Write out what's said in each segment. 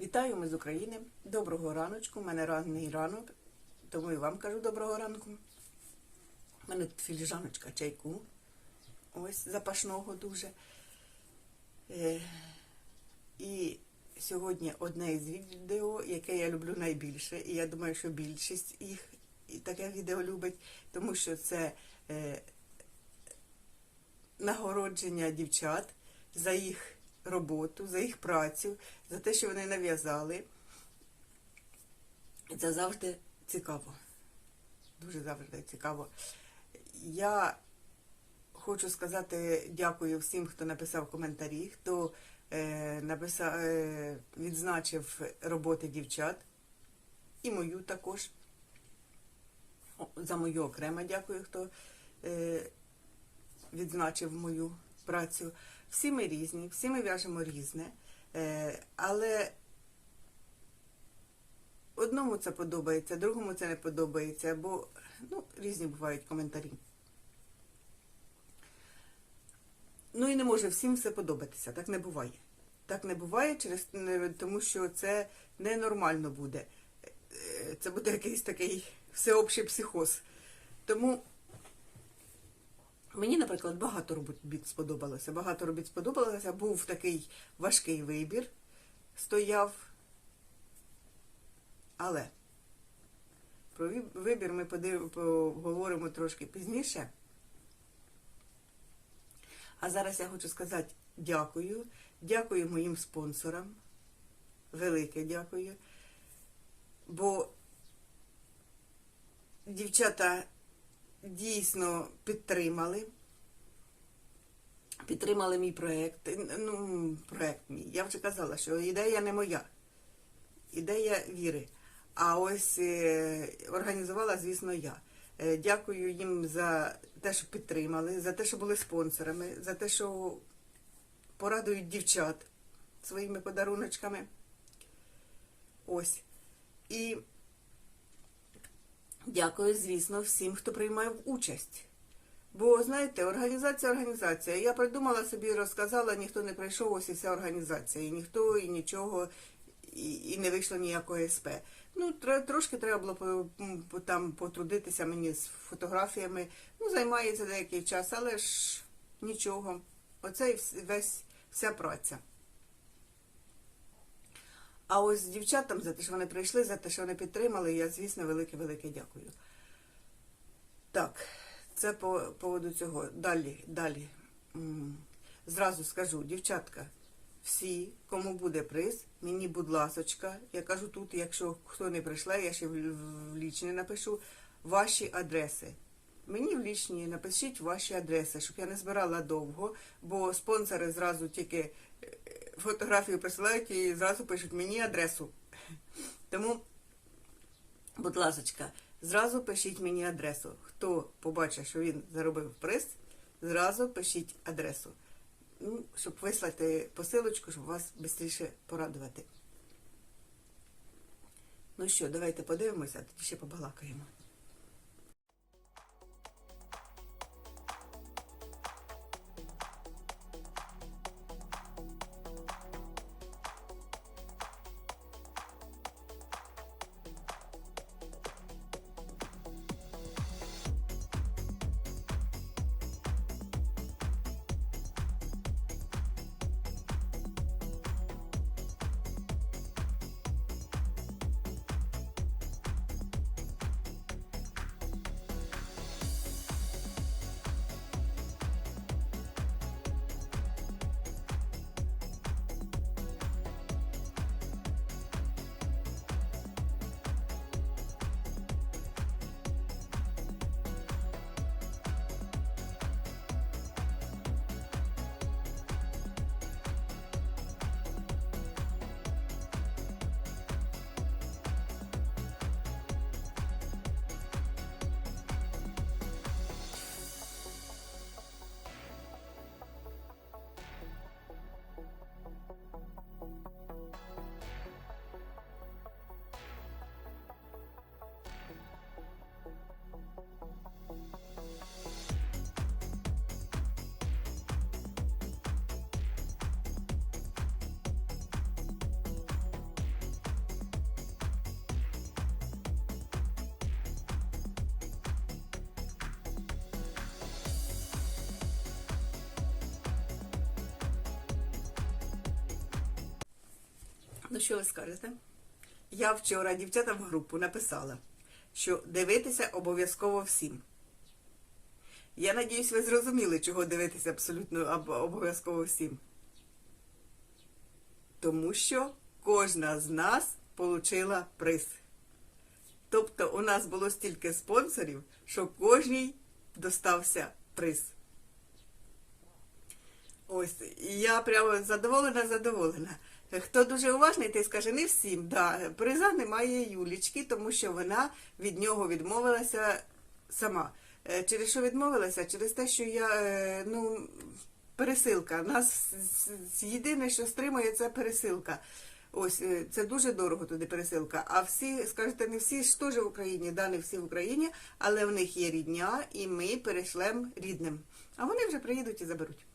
Вітаю ми з України. Доброго раночку. У мене ранний ранок, тому і вам кажу доброго ранку. У мене тут філіжаночка чайку. Ось запашного дуже. Е, і сьогодні одне із відео, яке я люблю найбільше. І я думаю, що більшість їх таке відео любить, тому що це е, нагородження дівчат за їх роботу, за їх працю, за те, що вони нав'язали. Це завжди цікаво. Дуже завжди цікаво. Я хочу сказати дякую всім, хто написав коментарі, хто е, написав, е, відзначив роботи дівчат. І мою також. За мою окремо дякую, хто е, відзначив мою працю. Всі ми різні, всі ми в'яжемо різне, е, але одному це подобається, другому це не подобається, бо ну, різні бувають коментарі. Ну і не може всім все подобатися, так не буває. Так не буває, через, тому що це ненормально буде. Е, Це буде якийсь такий всеобщий психоз. Тому Мені, наприклад, багато робіт сподобалося. Багато робіт сподобалося. Був такий важкий вибір, стояв. Але про вибір ми поговоримо трошки пізніше. А зараз я хочу сказати дякую. Дякую моїм спонсорам. Велике дякую. Бо дівчата дійсно підтримали. Підтримали мій проєкт. Ну, проєкт мій. Я вже казала, що ідея не моя. Ідея віри. А ось е, організувала, звісно, я. Е, дякую їм за те, що підтримали, за те, що були спонсорами, за те, що порадують дівчат своїми подаруночками. Ось. І Дякую, звісно, всім, хто приймав участь. Бо, знаєте, організація організація. Я придумала собі, розказала, ніхто не прийшов, ось і вся організація. І ніхто, і нічого, і, і не вийшло ніякого СП. Ну, тр- трошки треба було там потрудитися мені з фотографіями. Ну, займається деякий час, але ж нічого. Оце і весь вся праця. А ось дівчатам за те, що вони прийшли, за те, що вони підтримали, я, звісно, велике-велике дякую. Так, це по поводу цього. Далі, далі. Зразу скажу, дівчатка, всі, кому буде приз, мені, будь ласочка, я кажу тут, якщо хто не прийшла, я ще в лічні напишу ваші адреси. Мені в лічні напишіть ваші адреси, щоб я не збирала довго, бо спонсори зразу тільки е, фотографію присилають і зразу пишуть мені адресу. Тому, будь ласочка, зразу пишіть мені адресу. Хто побачить, що він заробив приз, зразу пишіть адресу. Ну, щоб вислати посилочку, щоб вас швидше порадувати. Ну що, давайте подивимося, тоді ще побалакаємо. Ну, що ви скажете? Я вчора дівчатам в групу написала, що дивитися обов'язково всім. Я надіюсь, ви зрозуміли, чого дивитися абсолютно обов'язково всім. Тому що кожна з нас отримала приз. Тобто у нас було стільки спонсорів, що кожній достався приз. Ось, я прямо задоволена, задоволена. Хто дуже уважний, той скаже, не всім. Да, приза немає Юлічки, тому що вона від нього відмовилася сама. Е, Через що відмовилася? Через те, що я, е, ну, пересилка. Нас єдине, що стримує, це пересилка. Ось е, це дуже дорого туди пересилка. А всі, скажете, не всі ж теж в Україні, да, не всі в Україні, але в них є рідня, і ми перешлем рідним. А вони вже приїдуть і заберуть.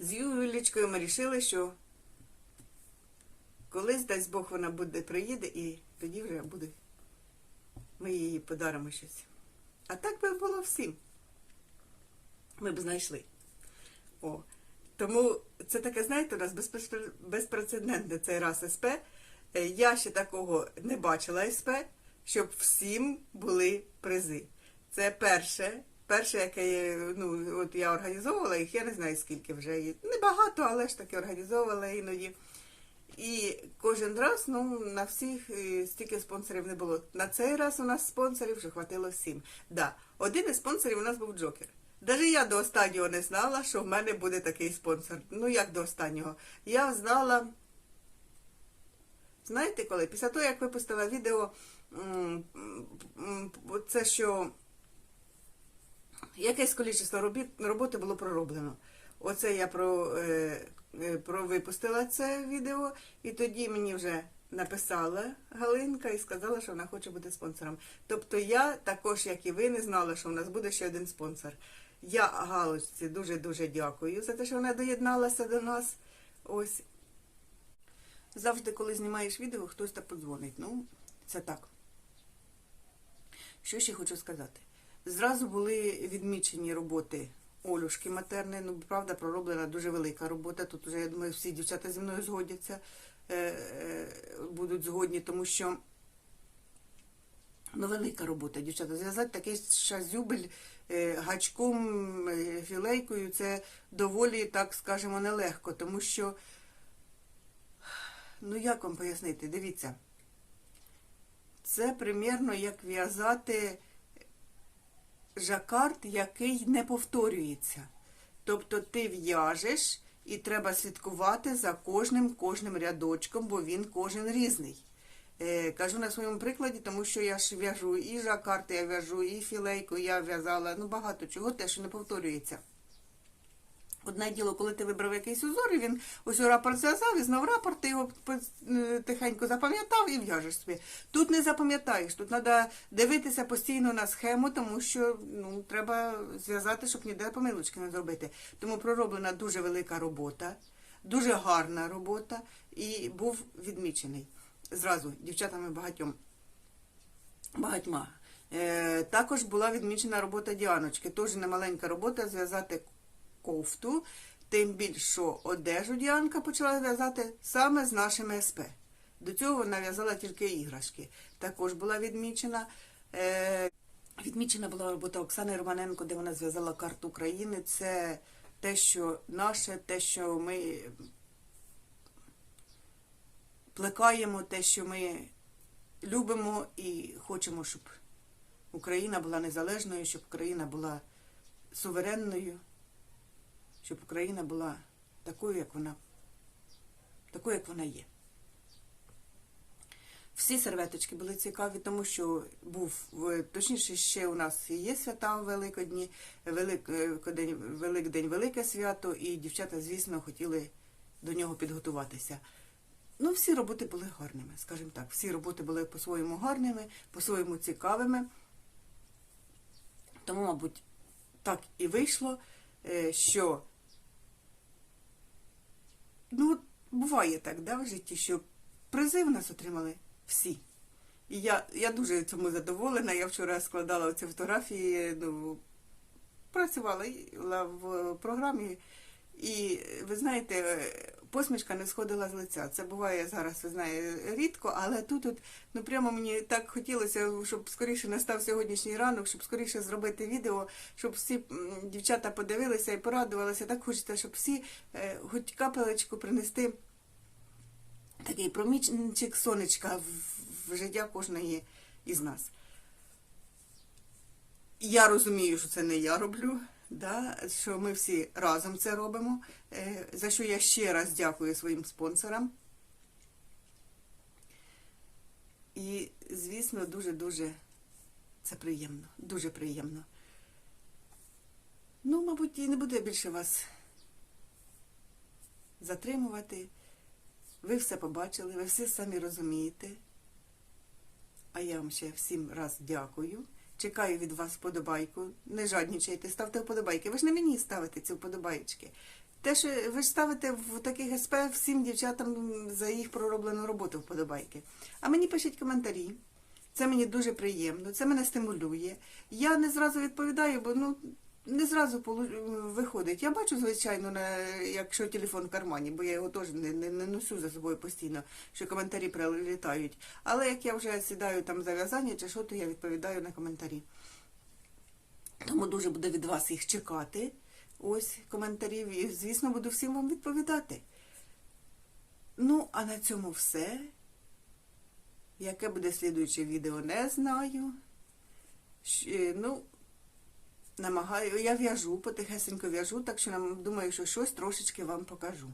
З Юлічкою ми вирішили, що колись, дасть Бог, вона буде приїде, і тоді вже буде. Ми їй подаримо щось. А так би було всім. Ми б знайшли. О. Тому це таке, знаєте, у нас безпрецедентне цей раз СП. Е, Я ще такого не бачила СП, щоб всім були призи. Це перше, перше, яке ну, от я організовувала їх, я не знаю скільки вже їх. Небагато, але ж таки організовувала іноді. І кожен раз ну, на всіх е, стільки спонсорів не було. На цей раз у нас спонсорів вже хватило всім. Да, один із спонсорів у нас був Джокер. Навіть я до останнього не знала, що в мене буде такий спонсор. Ну як до останнього? Я знала. Знаєте коли? Після того, як випустила відео, це що якесь кількість роботи було пророблено. Оце я про, е, е, про випустила це відео, і тоді мені вже написала Галинка і сказала, що вона хоче бути спонсором. Тобто я також, як і ви, не знала, що в нас буде ще один спонсор. Я Галочці дуже-дуже дякую за те, що вона доєдналася до нас. Ось. Завжди, коли знімаєш відео, хтось так подзвонить. Ну, це так. Що ще хочу сказати? Зразу були відмічені роботи Олюшки Матерни. Ну, правда, пророблена дуже велика робота. Тут вже, я думаю, всі дівчата зі мною згодяться, е, е, будуть згодні, тому що ну, велика робота, дівчата. Зв'язати такий шазюбель е, гачком, філейкою, це доволі, так скажемо, нелегко, тому що, ну як вам пояснити, дивіться. Це примірно як в'язати жакард, який не повторюється. Тобто ти в'яжеш і треба слідкувати за кожним кожним рядочком, бо він кожен різний. Е, кажу на своєму прикладі, тому що я ж в'яжу і жакард, я в'яжу, і філейку, я в'язала, ну багато чого, те, що не повторюється. Одне діло, коли ти вибрав якийсь узор, і він ось рапорт зв'язав, і знов рапорт, ти його е, тихенько запам'ятав і в'яжеш собі. Тут не запам'ятаєш, тут треба дивитися постійно на схему, тому що ну, треба зв'язати, щоб ніде помилочки не зробити. Тому пророблена дуже велика робота, дуже гарна робота, і був відмічений зразу дівчатами багатьом. багатьма. Е, також була відмічена робота Діаночки. Теж немаленька робота зв'язати кофту, тим більше, що одежу Діанка почала в'язати саме з нашими СП. До цього вона в'язала тільки іграшки. Також була відмічена. Е, відмічена була робота Оксани Романенко, де вона зв'язала карту України. Це те, що наше, те, що ми плекаємо, те, що ми любимо і хочемо, щоб Україна була незалежною, щоб Україна була суверенною, щоб Україна була такою, як вона, такою, як вона є. Всі серветочки були цікаві, тому що був, точніше, ще у нас є свята Великодні, Великдень, Великдень Велике свято, і дівчата, звісно, хотіли до нього підготуватися. Ну, всі роботи були гарними, скажімо так. Всі роботи були по-своєму гарними, по-своєму цікавими. Тому, мабуть, так і вийшло, е, що ну, буває так, да, в житті, що призи в нас отримали всі. І я, я дуже цьому задоволена. Я вчора складала ці фотографії, ну, працювала в програмі. І ви знаєте, посмішка не сходила з лиця. Це буває зараз, ви знаєте, рідко, але тут, от, ну прямо мені так хотілося, щоб скоріше настав сьогоднішній ранок, щоб скоріше зробити відео, щоб всі дівчата подивилися і порадувалися. Так хочеться, щоб всі е, хоч капелечку принести такий промічник сонечка в, в життя кожної із нас. Я розумію, що це не я роблю, да, що ми всі разом це робимо, е, за що я ще раз дякую своїм спонсорам. І, звісно, дуже-дуже це приємно, дуже приємно. Ну, мабуть, і не буде більше вас затримувати. Ви все побачили, ви все самі розумієте. А я вам ще всім раз дякую. Чекаю від вас вподобайку. Не жаднічайте, ставте вподобайки. Ви ж не мені ставите ці вподобайки. Те, що ви ж ставите в таких СП всім дівчатам за їх пророблену роботу вподобайки. А мені пишіть коментарі. Це мені дуже приємно, це мене стимулює. Я не зразу відповідаю, бо ну не зразу виходить. Я бачу, звичайно, на, якщо телефон в кармані, бо я його теж не, не, не носю за собою постійно, що коментарі прилітають. Але як я вже сідаю там за в'язання чи що, то я відповідаю на коментарі. Тому дуже буду від вас їх чекати. Ось коментарів. І, звісно, буду всім вам відповідати. Ну, а на цьому все. Яке буде слідуюче відео, не знаю. Щ- Ну, намагаю, я в'яжу, потихесенько в'яжу, так що думаю, що щось трошечки вам покажу.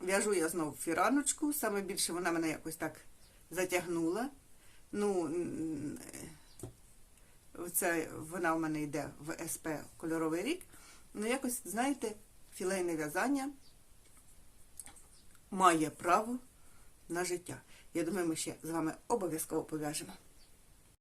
В'яжу я знову фіраночку, саме більше вона мене якось так затягнула. Ну, це вона в мене йде в СП кольоровий рік. Ну, якось, знаєте, філейне в'язання має право на життя. Я думаю, ми ще з вами обов'язково пов'яжемо.